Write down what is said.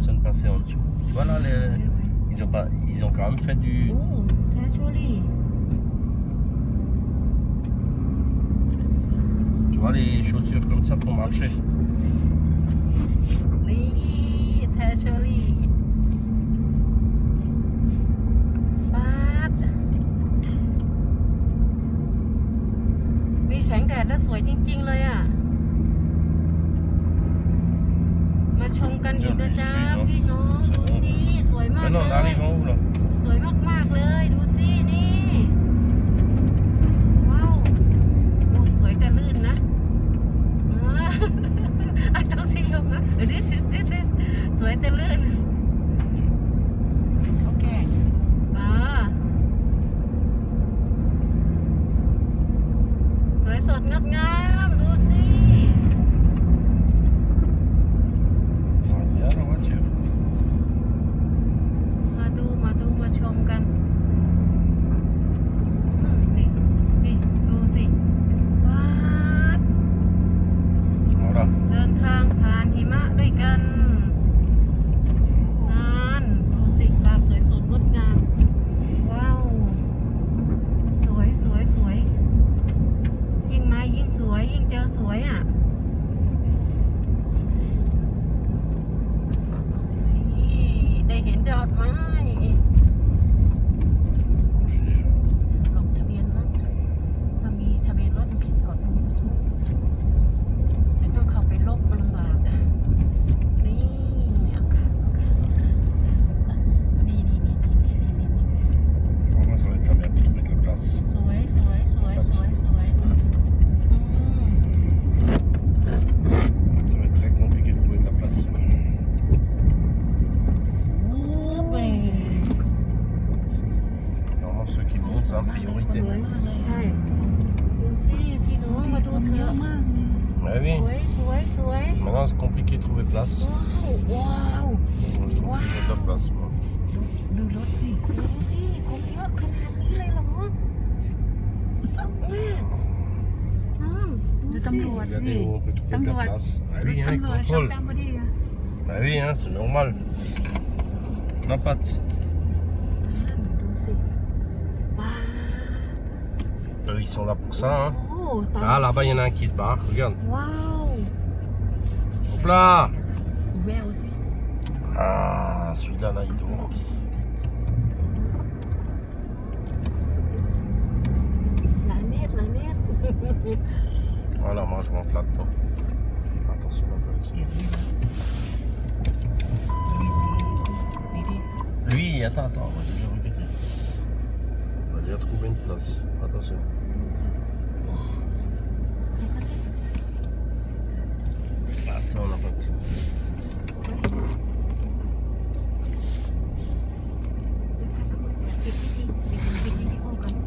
personnes passaient en dessous. Tu vois là, les... ils, ont pas... ils ont quand même fait du. Tu vois les chaussures comme ça pour marcher. Oui, très joli. ชมกันอีกนะจ๊ะพี่น้องดูสิสวยมากเลยสวยมากๆเลยดูสินี่ว้าวโอ้สวยแต่ลื่นนะอออะต้องสิยกนะเดี๋ยวดิดดิดดิดสวยแต่ลื่นโอเคอ่าสวยสดงดงามดูสิ Ah, Il y a la voiture. มาดูมาดูมาชมกันอืมนี่นี่ดูสิว้าด Voilà. เดินทางผ่านหิมะด้วยกันนานดูสิภาพสวยสดงดงาม ว้าว สวยสวยสวย ยิ่งสวย ยิ่งเจอสวยอะได้เห็นดอกไม้ สวยมากเลยใช่ดูสิพี่น้องมาดูเถอะ Mais ส oui, วยสวยสวย maintenant c'est compliqué de trouver place. ว้าวว้าว Moi, je trouve qu'il y a de la place. Moi. ดูรถสิ ดูสิคนเยอะขนาดนี้เลยเหรอแม่อืม ดูตำรวจ Regardez สิ où on peut trouver de Tamo la à- place. Ah รถ oui, hein, ตำ ils รวจชอบ contrôlent. ตามพอดีอะ Bah oui, hein, c'est normal. Non, Pat. ils sont là pour ça. Ah, là-bas, il y en a un qui se barre, regarde. Waouh Hop là Ouvert aussi. Ah, celui-là, là, il dort. La merde, la merde Voilà, moi, je rentre là-dedans. Attention, mon petit. Lui, attends, attends, on va déjà On va déjà trouver une place.